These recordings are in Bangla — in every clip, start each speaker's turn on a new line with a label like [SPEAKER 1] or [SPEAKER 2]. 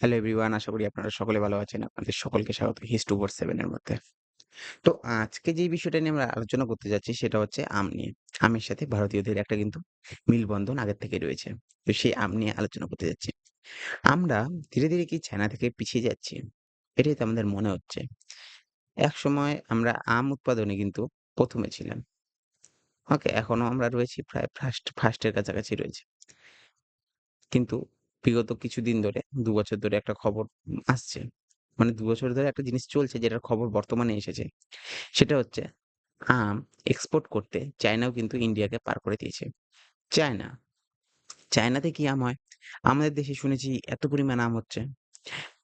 [SPEAKER 1] হ্যালো এভরিওয়ান আশা করি আপনারা সকলে ভালো আছেন। আপনাদের সকলকে স্বাগত হিস 247 এর মধ্যে। তো আজকে যে বিষয়টা নিয়ে আমরা আলোচনা করতে যাচ্ছি সেটা হচ্ছে আম নিয়ে। আমের সাথে ভারতীয়দের একটা কিন্তু মিলবন্ধন আগের থেকে রয়েছে। তো সেই আম নিয়ে আলোচনা করতে যাচ্ছি। আমরা ধীরে, ধীরে কি চায়না থেকে পিছিয়ে যাচ্ছি? এটাই তো আমাদের মনে হচ্ছে। এক সময় আমরা আম উৎপাদনে কিন্তু ১ম এ ছিলাম। ওকে? এখনও আমরা রয়েছি প্রায় ফার্স্ট ফার্স্টের কাছাকাছি রয়েছে কিন্তু বিগত কিছুদিন ধরে দু বছর ধরে একটা খবর আসছে। মানে দু বছর ধরে একটা জিনিস চলছে যেটার খবর বর্তমানে এসেছে। সেটা হচ্ছে আম এক্সপোর্ট করতে চায়নাও কিন্তু ইন্ডিয়াকে পার করে দিয়েছে। চায়না, চায়নাতে কি আম হয়? আমাদের দেশে শুনেছি এত পরিমাণ আম হচ্ছে।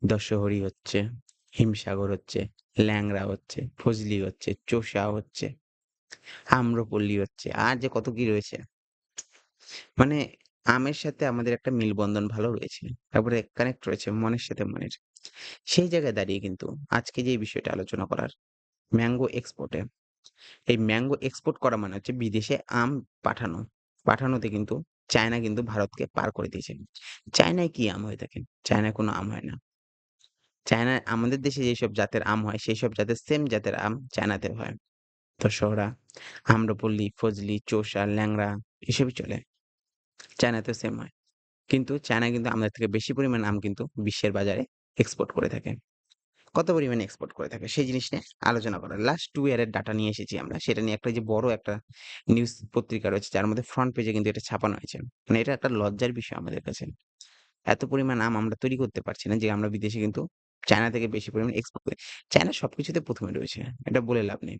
[SPEAKER 1] দশহরি হচ্ছে, হিমসাগর হচ্ছে, ল্যাংড়া হচ্ছে, ফজলি হচ্ছে, চোষা হচ্ছে, আম্রপল্লী হচ্ছে, আর যে কত কি রয়েছে। মানে আমের সাথে আমাদের একটা মিলবন্ধন ভালো রয়েছে। তারপরে কানেক্ট রয়েছে মনের সাথে মনের। সেই জায়গায় দাঁড়িয়ে কিন্তু আজকে যে বিষয়টা আলোচনা করার, ম্যাঙ্গো এক্সপোর্টে। এই ম্যাঙ্গো এক্সপোর্ট করা মানে হচ্ছে বিদেশে আম পাঠানো। পাঠানোতে কিন্তু চায়না কিন্তু ভারতকে পার করে দিয়েছে। চায়নায় কি আম হয়ে থাকে? চায়নায় কোনো আম হয় না। চায়নায় আমাদের দেশে যেসব জাতের আম হয় সেই সব জাতের সেম জাতের আম চায়নাতে হয়। দশহরা, আম্রপল্লী, ফজলি, চোষা, ল্যাংড়া এসবই চলে। চায়নাতেও সেম হয়। কিন্তু চায়না কিন্তু আমাদের থেকে বেশি পরিমাণ আম কিন্তু বিশ্বের বাজারে এক্সপোর্ট করে থাকে। কত পরিমাণে এক্সপোর্ট করে থাকে সেই জিনিস নিয়ে আলোচনা করা। লাস্ট টু ইয়ার এর ডাটা নিয়ে এসেছি আমরা। সেটা নিয়ে একটা যে বড় একটা নিউজ পত্রিকা রয়েছে, যার মধ্যে ফ্রন্ট পেজে কিন্তু এটা ছাপানো হয়েছে। মানে এটা একটা লজ্জার বিষয় আমাদের কাছে। এত পরিমাণ আম আমরা তৈরি করতে পারছি না যে আমরা বিদেশে কিন্তু চায়না থেকে বেশি পরিমাণে এক্সপোর্ট করি। চায়না সবকিছুতে ১ম এ রয়েছে। এটা বলে লাভ নেই।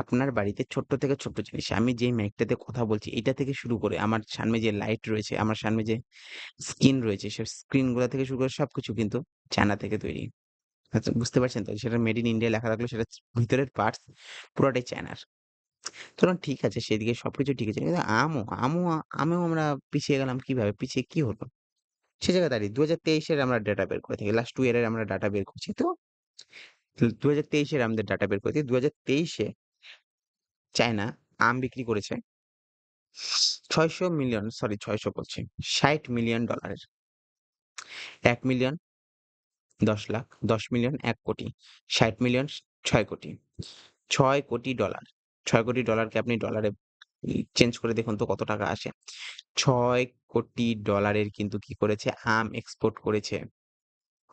[SPEAKER 1] আপনার বাড়িতে ছোট্ট থেকে ছোট্ট জিনিস আমি যেই মাইকটাতে কথা বলছি এটা থেকে শুরু করে আমার সামনে যে লাইট রয়েছে, আমার সামনে যে স্ক্রিন রয়েছে সে স্ক্রিনগুলা থেকে শুরু করে সবকিছু কিন্তু চায়না থেকে তৈরি। আচ্ছা বুঝতে পারছেন তো? সেটা মেড ইন ইন্ডিয়া লেখা থাকলেও সেটা ভিতরের পার্টস পুরোটাই চায়নার। ধরুন ঠিক আছে সেদিকে সবকিছু ঠিক আছে। কিন্তু আমও, আমও আমিও আমরা পিছিয়ে গেলাম কীভাবে? পিছিয়ে কি হলো? সে জায়গায় দাঁড়িয়ে দু হাজার তেইশের আমরা ডাটা বের করে থাকি। লাস্ট 2 ইয়ার এর আমরা ডাটা বের করছি। তো দু হাজার তেইশের আমাদের ডাটা বের করে দিই। ২০২৩ এ চায়না আম বিক্রি করেছে ৬০০ মিলিয়ন সরি ৬০০ বলছি। ষাট মিলিয়ন ডলারের এক মিলিয়ন দশ লাখ, ১০ মিলিয়ন এক কোটি, ৬০ মিলিয়ন ছয় কোটি। ছয় কোটি ডলার ছয় কোটি ডলারকে আপনি ডলারে চেঞ্জ করে দেখুন তো কত টাকা আসে। $৬,০০,০০,০০০ এর কিন্তু কি করেছে আম এক্সপোর্ট করেছে।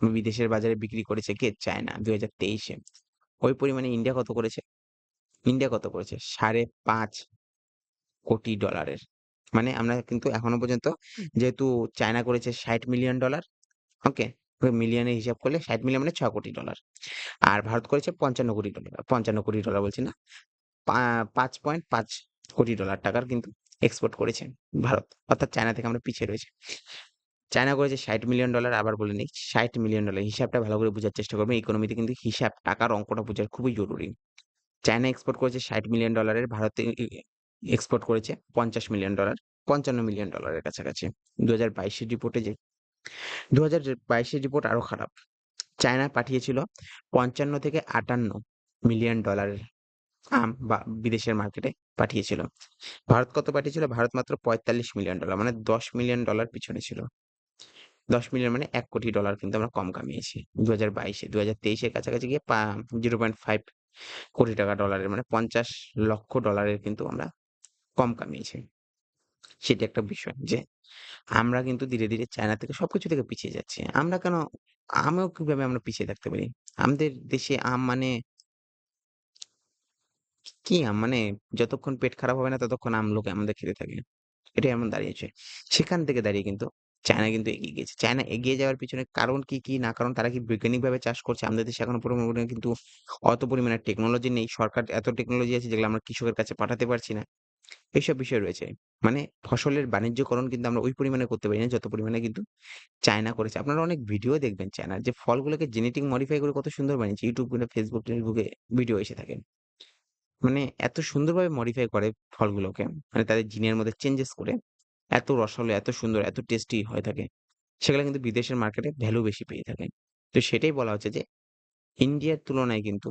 [SPEAKER 1] বিদেশের বাজারে বিক্রি করেছে কে? চায়না দুই হাজার তেইশে ওই পরিমাণে ইন্ডিয়া কত করেছে? ইন্ডিয়া কত করেছে? সাড়ে পাঁচ কোটি ডলারের মানে আমরা কিন্তু এখনও পর্যন্ত যেহেতু চায়না করেছে ষাট মিলিয়ন ডলার ওকে? ওই মিলিয়নে হিসাব করলে ৬০ মিলিয়ন মানে ছ কোটি ডলার আর ভারত করেছে পঞ্চান্ন কোটি ডলার পঞ্চান্ন কোটি ডলার বলছি না। পাঁচ পয়েন্ট পাঁচ কোটি ডলার টাকার কিন্তু এক্সপোর্ট করেছে ভারত। অর্থাৎ চায়না থেকে আমরা পিছিয়ে রয়েছে চায়না করেছে ষাট মিলিয়ন ডলার আবার বলে নেই $৬০,০০,০০,০০০ হিসাবটা ভালো করে বোঝার চেষ্টা করবেন। ইকোনমিতে কিন্তু হিসাব টাকার অঙ্কটা বোঝার খুবই জরুরি। চায়না এক্সপোর্ট করেছে ষাট মিলিয়ন ডলারের ভারত এক্সপোর্ট করেছে পঞ্চাশ মিলিয়ন ডলার পঞ্চান্ন মিলিয়ন ডলারের কাছাকাছি। দু হাজার বাইশের রিপোর্টে যে দু হাজার বাইশের রিপোর্ট আরও খারাপ। চায়না পাঠিয়েছিল ৫৫ থেকে আটান্ন মিলিয়ন ডলারের আম বা বিদেশের মার্কেটে পাঠিয়েছিল। ভারত কত পাঠিয়েছিল? ভারত মাত্র $৪৫,০০,০০,০০০ মানে দশ মিলিয়ন ডলার পিছনে ছিল। ১০ মিলিয়ন মানে এক কোটি ডলার কিন্তু আমরা কম কামিয়েছি ২০২২ এ। ২০২৩ এর কাছাকাছি গিয়ে পা $0.5 কোটি টাকা ডলারের মানে পঞ্চাশ লক্ষ ডলারের কিন্তু আমরা কম কামিয়েছি। সেটা একটা বিষয় যে আমরা কিন্তু ধীরে, ধীরে চায়না থেকে সবকিছু থেকে পিছিয়ে যাচ্ছি। আমরা কেন আমেও কীভাবে আমরা পিছিয়ে থাকতে পারি? আমাদের দেশে আম মানে কি আম? মানে যতক্ষণ পেট খারাপ হবে না ততক্ষণ আম লোকে আমাদের খেতে থাকে। এটাই এমন দাঁড়িয়েছে। সেখান থেকে দাঁড়িয়ে কিন্তু চায়না কিন্তু এগিয়ে গেছে চায়না এগিয়ে যাওয়ার পিছনে কারণ কি, কি না কারণ তারা কি বৈজ্ঞানিক ভাবে চাষ করছে? আমাদের দেশে এখনও পরিমাণে কিন্তু অত পরিমাণে টেকনোলজি নেই। সরকার এত টেকনোলজি আছে যেগুলো আমরা কৃষকের কাছে পাঠাতে পারছি না। এইসব বিষয় রয়েছে। মানে ফসলের বাণিজ্যকরণ কিন্তু আমরা ওই পরিমাণে করতে পারি না যত পরিমাণে কিন্তু চায়না করেছে। আপনারা অনেক ভিডিও দেখবেন চায়নার যে ফলগুলোকে জেনেটিক মডিফাই করে কত সুন্দর বানিয়েছে। ইউটিউব Facebook, টেসবুকে ভিডিও এসে থাকে। মানে এত সুন্দরভাবে মডিফাই করে ফলগুলোকে। মানে তাদের জিনের মধ্যে চেঞ্জেস করে এত রসালো, এত সুন্দর, এত টেস্টি হয়ে থাকে। সেগুলো কিন্তু বিদেশের মার্কেটে ভ্যালু বেশি পেয়ে থাকে। তো সেটাই বলা হচ্ছে যে ইন্ডিয়ার তুলনায় কিন্তু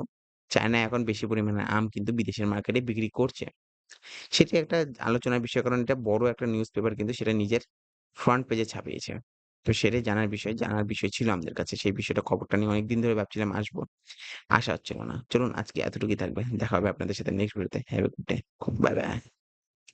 [SPEAKER 1] চায়না এখন বেশি পরিমাণে আম কিন্তু বিদেশের মার্কেটে বিক্রি করছে। সেটি একটা আলোচনার বিষয় কারণ এটা বড় একটা নিউজ পেপার কিন্তু সেটা নিজের ফ্রন্ট পেজে ছাপিয়েছে। তো সেটাই জানার বিষয়। জানার বিষয় ছিল আমাদের কাছে। সেই বিষয়টা খবরটা নিয়ে অনেকদিন ধরে ভাবছিলাম আসব। আসা হচ্ছিল না। চলুন আজকে এতটুকুই থাকবে। দেখা হবে আপনাদের সাথে নেক্সট ভিডিওতে। Have a good day. Bye, bye.